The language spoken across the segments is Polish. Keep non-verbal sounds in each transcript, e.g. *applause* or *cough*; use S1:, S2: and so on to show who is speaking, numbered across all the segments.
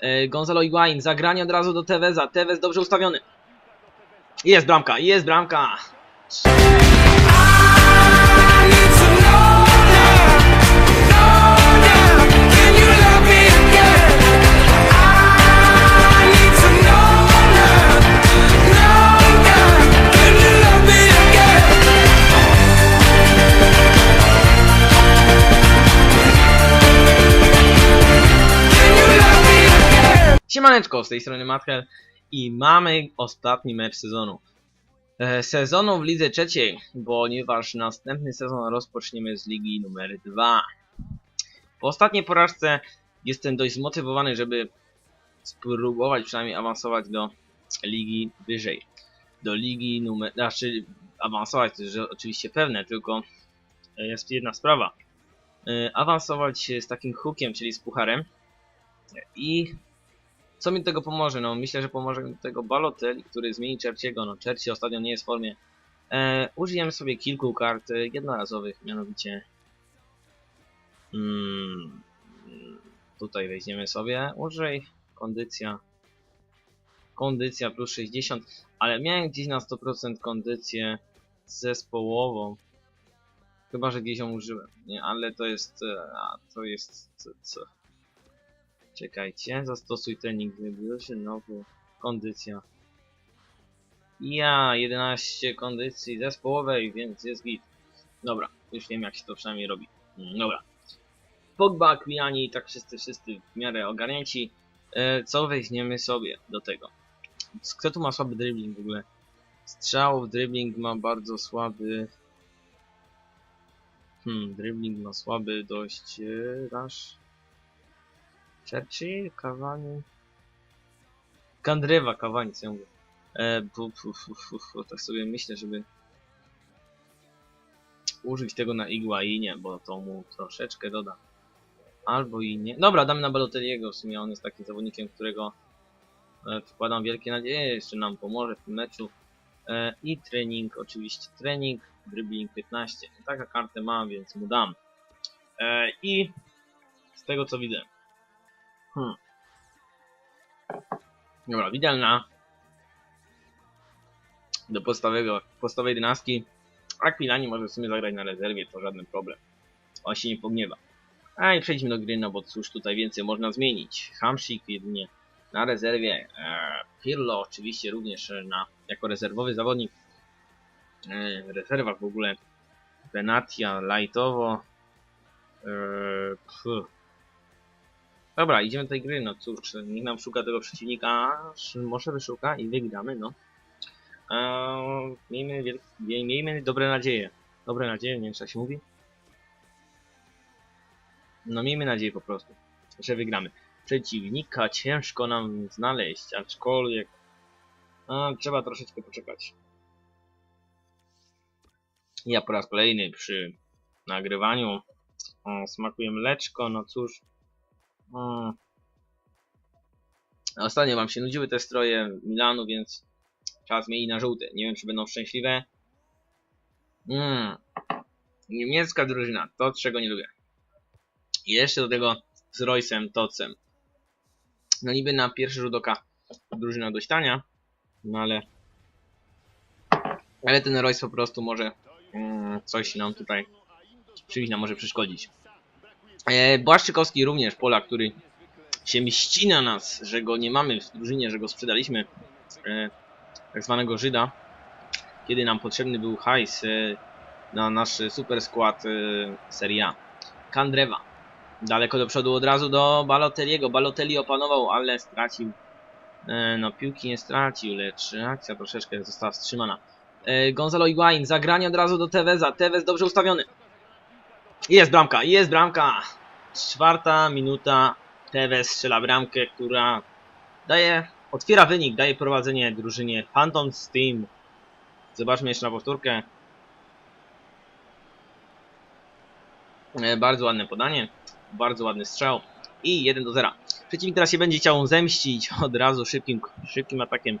S1: E, Gonzalo Higuain, zagranie od razu do Teveza. Tevez dobrze ustawiony. Jest bramka, jest bramka. Siemaneczko, z tej strony Matkel i mamy ostatni mecz sezonu. E, sezonu w lidze trzeciej, ponieważ następny sezon rozpoczniemy z ligi numer 2. Po ostatniej porażce jestem dość zmotywowany, żeby spróbować przynajmniej awansować do ligi wyżej. Do ligi numer... Znaczy awansować to jest oczywiście pewne, tylko jest jedna sprawa. E, Awansować z takim hookiem, czyli z pucharem i co mi tego pomoże? No myślę, że pomoże mi tego Balotelli, który zmieni Czerciego. No Czerci ostatnio nie jest w formie. E, użyjemy sobie kilku kart jednorazowych, mianowicie mm, tutaj weźmiemy sobie użyj kondycja kondycja plus 60, ale miałem gdzieś na 100% kondycję zespołową. Chyba, że gdzieś ją użyłem, nie, ale to jest, e, a, to jest, co, co? Czekajcie, zastosuj trening wybierze nowy kondycja. Ja, 11 kondycji zespołowej, więc jest git. Dobra, już wiem jak się to przynajmniej robi. Mm, Dobra. Pogba, Kwiani i tak wszyscy, wszyscy w miarę ogarnięci. E, co weźmiemy sobie do tego? Kto tu ma słaby dribbling w ogóle? Strzał w dribbling ma bardzo słaby... Hmm, dribbling ma słaby dość... e, Rush. Churchill, Cavani... Kandrywa, Cavani, co ja mówię. E, pu, pu, pu, pu, tak sobie myślę, żeby użyć tego na Iguainie, bo to mu troszeczkę doda. Albo i nie. Dobra, damy na Balotelliego, w sumie on jest takim zawodnikiem, którego e, wkładam wielkie nadzieje, jeszcze nam pomoże w tym meczu. E, I trening, oczywiście trening, dribbling 15. Taka kartę mam, więc mu dam. E, I z tego co widzę, Hmm. Dobra, widzialna. Do podstawowego, podstawowej dynastki. Aquilani może w sumie zagrać na rezerwie, to żaden problem. On się nie pogniewa. A i przejdźmy do gry, no bo cóż tutaj więcej można zmienić. Hamsik jedynie na rezerwie. Eee, Pirlo oczywiście również na, jako rezerwowy zawodnik. Eee, rezerwach w ogóle. Benatia lightowo. Dobra, idziemy do tej gry, no cóż, niech nam szuka tego przeciwnika, może wyszuka i wygramy, no. Eee, miejmy, miejmy dobre nadzieje. Dobre nadzieje, nie wiem czy tak się mówi. No miejmy nadzieję po prostu, że wygramy. Przeciwnika ciężko nam znaleźć, aczkolwiek a, trzeba troszeczkę poczekać. Ja po raz kolejny przy nagrywaniu o, smakuję mleczko, no cóż. Mm. Ostatnio wam się nudziły te stroje Milanu, więc czas zmieni na żółte. Nie wiem, czy będą szczęśliwe. Mm. Niemiecka drużyna, to czego nie lubię. I jeszcze do tego z Royce'em, Tocem. No niby na pierwszy rzut oka drużyna dość tania, no ale... Ale ten Royce po prostu może mm, coś nam tutaj przyjść, nam może przeszkodzić. E, Błaszczykowski również, Polak, który się mści na nas, że go nie mamy w drużynie, że go sprzedaliśmy. E, tak zwanego Żyda. Kiedy nam potrzebny był hajs e, na nasz super skład Serie A. Kandrewa. Daleko do przodu od razu do Balotelliego. Balotelli opanował, ale stracił. No piłki nie stracił, lecz akcja troszeczkę została wstrzymana. Gonzalo Higuain, zagranie od razu do Teveza. Tevez dobrze ustawiony. Jest bramka, jest bramka. Czwarta minuta. Tevez strzela bramkę, która daje, otwiera wynik, daje prowadzenie drużynie Phantoms Team. Zobaczmy jeszcze na powtórkę. E, Bardzo ładne podanie, bardzo ładny strzał i 1 do 0. Przeciwnik teraz się będzie chciał zemścić od razu szybkim, szybkim atakiem,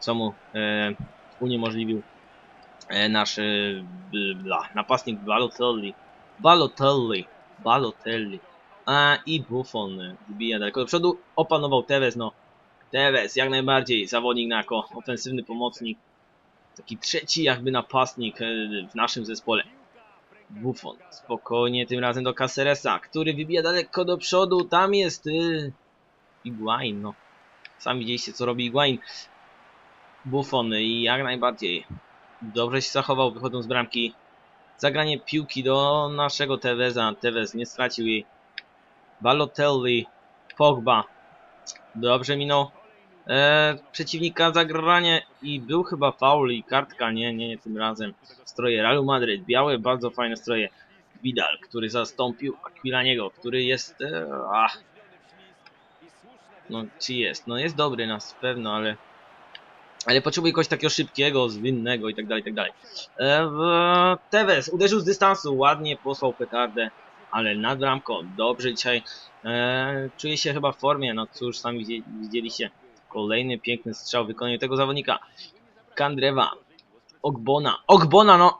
S1: co mu e, uniemożliwił e, nasz e, bla, napastnik Balotelli. Balotelli, Balotelli. A i Buffon wbija daleko do przodu. Opanował Tevez, no. Tevez jak najbardziej zawodnik na ofensywny pomocnik. Taki trzeci jakby napastnik e, w naszym zespole. Buffon spokojnie tym razem do Caceresa, który wybija daleko do przodu. Tam jest y, Iguain, no. Sami widzieliście co robi Iguain. Buffon i jak najbardziej dobrze się zachował wychodząc z bramki. Zagranie piłki do naszego Teveza. Tevez nie stracił jej. Balotelli, Pogba. Dobrze minął e, przeciwnika zagranie i był chyba faul i kartka. Nie, nie, nie tym razem. Stroje Realu Madryt. Białe, bardzo fajne stroje. Vidal, który zastąpił Aquilaniego, który jest... E, ach. No, czy jest? No jest dobry nas pewno, ale... Ale potrzebuje kogoś takiego szybkiego, zwinnego i tak dalej, tak dalej. E, Tevez uderzył z dystansu, ładnie posłał petardę, ale nad bramką, dobrze dzisiaj. E, się chyba w formie, no cóż, sami widzi- widzieliście. Kolejny piękny strzał w wykonaniu tego zawodnika. Kandrewa, Ogbona, Ogbona, no!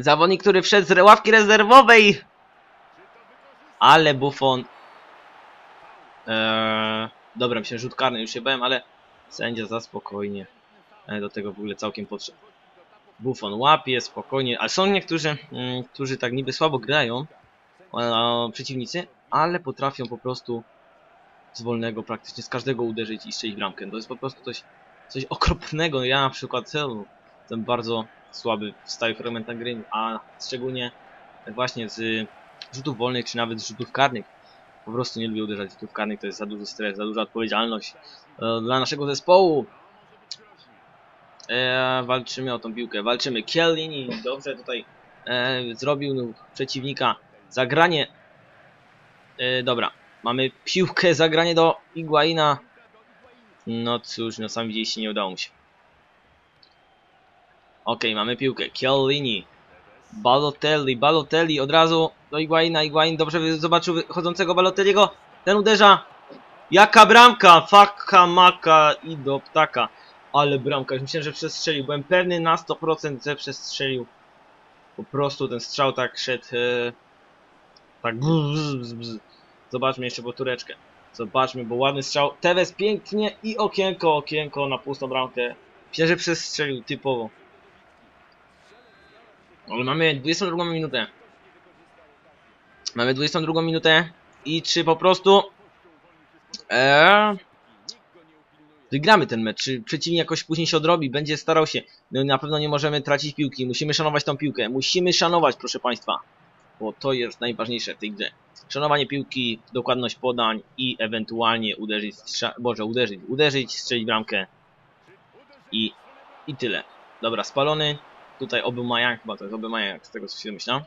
S1: Zawodnik, który wszedł z ławki rezerwowej! Ale Buffon... Eee, dobra, myślę, rzut karny, już się bałem, ale sędzia za spokojnie e, do tego w ogóle całkiem podszedł. Buffon łapie spokojnie, ale są niektórzy, mm, którzy tak niby słabo grają, e, przeciwnicy, ale potrafią po prostu z wolnego praktycznie z każdego uderzyć i strzelić bramkę. To jest po prostu coś, coś okropnego. Ja na przykład e, jestem bardzo słaby w stałych fragmentach gry, a szczególnie właśnie z rzutów wolnych, czy nawet z rzutów karnych. Po prostu nie lubię uderzać rzutów karnych, to jest za duży stres, za duża odpowiedzialność e, dla naszego zespołu. E, walczymy o tą piłkę, walczymy. Chiellini dobrze tutaj e, zrobił przeciwnika. Zagranie. E, dobra, mamy piłkę, zagranie do Iguaina. No cóż, no sam widzieliście, nie udało mu się. Okej, mamy piłkę. Chiellini. Balotelli, Balotelli od razu do Iguaina. Iguain dobrze zobaczył wychodzącego Balotelliego. Ten uderza. Jaka bramka! Faka maka i do ptaka. Ale bramka, już myślałem, że przestrzelił. Byłem pewny na 100%, że przestrzelił. Po prostu ten strzał tak szedł. E, tak bzz, bzz, bzz. Zobaczmy jeszcze powtóreczkę. Zobaczmy, bo ładny strzał. Tevez pięknie i okienko, okienko na pustą bramkę. Myślę, że przestrzelił typowo. Ale mamy 22 minutę. Mamy 22 minutę i czy po prostu eee, wygramy ten mecz, czy przeciwnik jakoś później się odrobi, będzie starał się. No na pewno nie możemy tracić piłki, musimy szanować tą piłkę, musimy szanować proszę Państwa, bo to jest najważniejsze w tej grze. Szanowanie piłki, dokładność podań i ewentualnie uderzyć, Boże, uderzyć, uderzyć, strzelić bramkę i, i tyle. Dobra, spalony. Tutaj Aubameyang, chyba to jest Aubameyang, z tego co się myślę.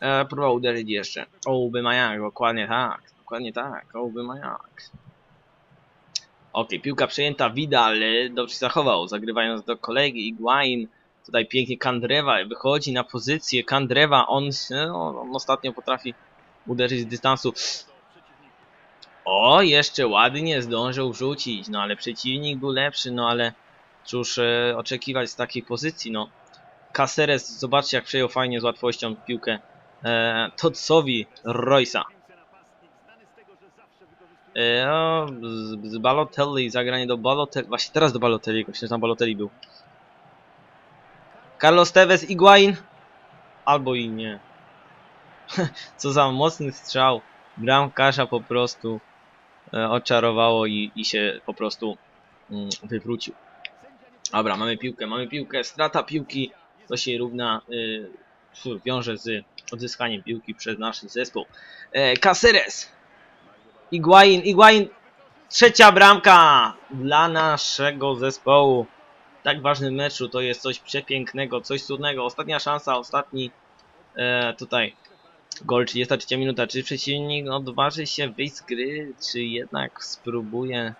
S1: E, próbował uderzyć jeszcze. Aubameyang, dokładnie tak. Dokładnie tak, Aubameyang. Ok, piłka przejęta, Vidal e, dobrze się zachował, zagrywając do kolegi Iguain. Tutaj pięknie Kandrewa wychodzi na pozycję. Kandrewa, on, no, on ostatnio potrafi uderzyć z dystansu. O, jeszcze ładnie zdążył rzucić, no ale przeciwnik był lepszy, no ale cóż e, oczekiwać z takiej pozycji, no. Caceres, zobaczcie jak przejął fajnie z łatwością piłkę e, Totsowi Roysa. E, o, z, z Balotelli, zagranie do Balotelli, właśnie teraz do Balotelli, że tam Balotelli był. Carlos Tevez, Iguain, albo i nie. *laughs* Co za mocny strzał. Bramkarza po prostu e, oczarowało i, i się po prostu mm, wywrócił. Dobra, mamy piłkę, mamy piłkę, strata piłki, to się równa, y, wiąże z odzyskaniem piłki przez nasz zespół. E, Caceres, Iguain, Iguain, trzecia bramka dla naszego zespołu. W tak ważnym meczu to jest coś przepięknego, coś cudnego. Ostatnia szansa, ostatni e, tutaj gol, 33 minuta. Czy przeciwnik odważy się wyjść z gry, czy jednak spróbuje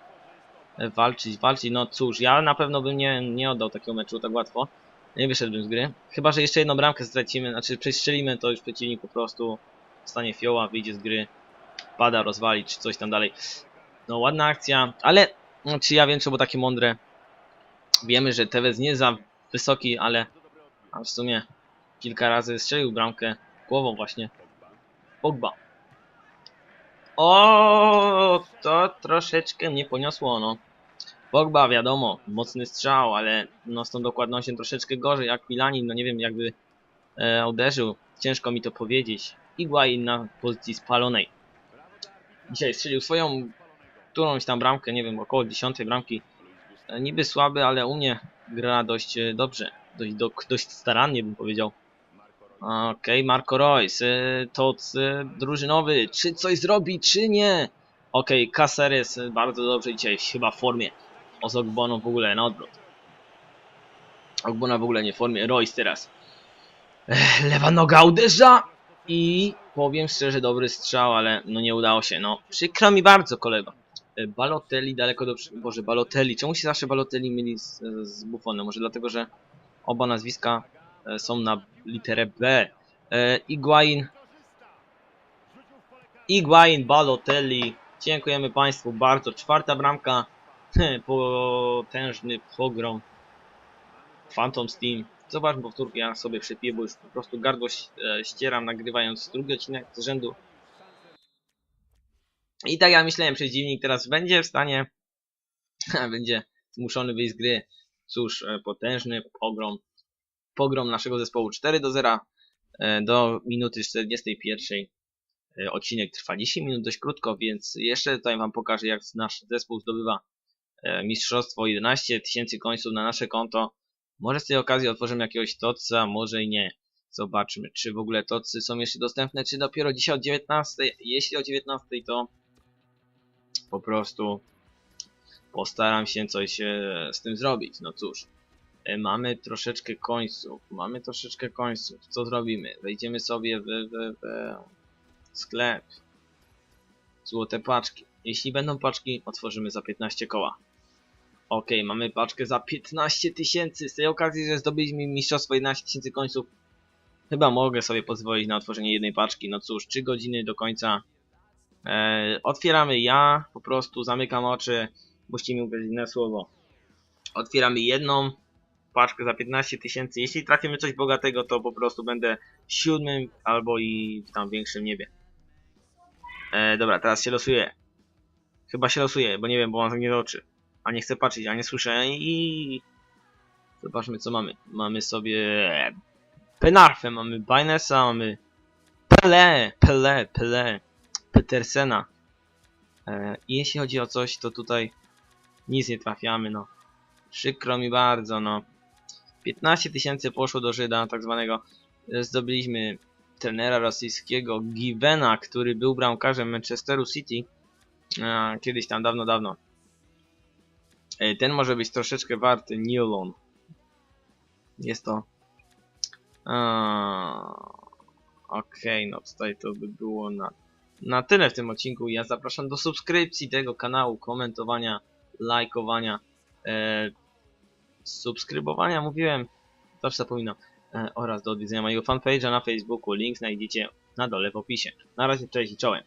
S1: walczyć, walczyć. No cóż, ja na pewno bym nie, nie oddał takiego meczu tak łatwo. Nie wyszedłbym z gry. Chyba, że jeszcze jedną bramkę stracimy, znaczy przestrzelimy, to już przeciwnik po prostu stanie fioła, wyjdzie z gry, pada, rozwali, czy coś tam dalej. No ładna akcja, ale czy ja wiem, czy było takie mądre. Wiemy, że Tevez nie za wysoki, ale a w sumie kilka razy strzelił bramkę głową właśnie. Pogba. O, to troszeczkę mnie poniosło, no. Pogba, wiadomo, mocny strzał, ale no z tą dokładnością troszeczkę gorzej, jak Milanin, no nie wiem, jakby e, uderzył. Ciężko mi to powiedzieć. Higuain na pozycji spalonej. Dzisiaj strzelił swoją którąś tam bramkę, nie wiem, około 10 bramki. E, niby słaby, ale u mnie gra dość e, dobrze. Dość, do, dość starannie bym powiedział. Okej, Marco Reus, y, toc y, drużynowy, czy coś zrobi, czy nie? Okej, Caceres y, bardzo dobrze dzisiaj, chyba w formie. Ozogbono w ogóle na odwrót. Ogbona w ogóle nie w formie, Royce teraz. Ech, lewa noga uderza i powiem szczerze, dobry strzał, ale no nie udało się. No, przykro mi bardzo, kolego. Y, Balotelli daleko do... Boże, Balotelli. Czemu się zawsze Balotelli myli z, z Buffonem? Może dlatego, że oba nazwiska e, są na literę B. E, Iguain. Iguain, Balotelli. Dziękujemy Państwu bardzo. Czwarta bramka. *laughs* Potężny pogrom. Phantom Steam. Zobacz, powtórkę ja sobie przepiję, bo już po prostu gardło e, ścieram nagrywając drugi odcinek z rzędu. I tak ja myślałem, przeciwnik teraz będzie w stanie, *laughs* będzie zmuszony wyjść z gry. Cóż, e, potężny pogrom pogrom naszego zespołu 4 do 0 e, do minuty 41. E, Odcinek trwa 10 minut dość krótko, więc jeszcze tutaj Wam pokażę jak nasz zespół zdobywa mistrzostwo 11 tysięcy końców na nasze konto. Może z tej okazji otworzymy jakiegoś toca, może i nie. Zobaczmy, czy w ogóle tocy są jeszcze dostępne, czy dopiero dzisiaj o 19. Jeśli o 19 to po prostu postaram się coś e, z tym zrobić. No cóż. E, Mamy troszeczkę końców, mamy troszeczkę końców. Co zrobimy? Wejdziemy sobie w, w, w sklep. Złote paczki. Jeśli będą paczki, otworzymy za 15 koła. Ok, mamy paczkę za 15 tysięcy. Z tej okazji, że zdobyliśmy mistrzostwo 11 tysięcy końców, chyba mogę sobie pozwolić na otworzenie jednej paczki. No cóż, 3 godziny do końca. E, otwieramy ja, po prostu zamykam oczy. Musicie mi uwierzyć na słowo. Otwieramy jedną, paczkę za 15 tysięcy. Jeśli trafimy coś bogatego, to po prostu będę w siódmym albo i w tam większym niebie. E, dobra, teraz się losuję. Chyba się losuję, bo nie wiem, bo mam nie oczy. A nie chcę patrzeć, a nie słyszę i... Zobaczmy co mamy. Mamy sobie... Penarfę, mamy Binesa, mamy... Pele, Pele, Pele, Petersena. E, jeśli chodzi o coś, to tutaj nic nie trafiamy, no. Przykro mi bardzo, no. 15 tysięcy poszło do Żyda, tak zwanego. E, Zdobyliśmy trenera rosyjskiego Givena, który był bramkarzem Manchesteru City. E, Kiedyś tam, dawno, dawno. E, Ten może być troszeczkę warty Newlon. Jest to... Okej, no tutaj to by było na, na tyle w tym odcinku. Ja zapraszam do subskrypcji tego kanału, komentowania, lajkowania, e, subskrybowania, mówiłem, zawsze zapominam, e, oraz do odwiedzenia mojego fanpage'a na Facebooku. Link znajdziecie na dole w opisie. Na razie, cześć i czołem.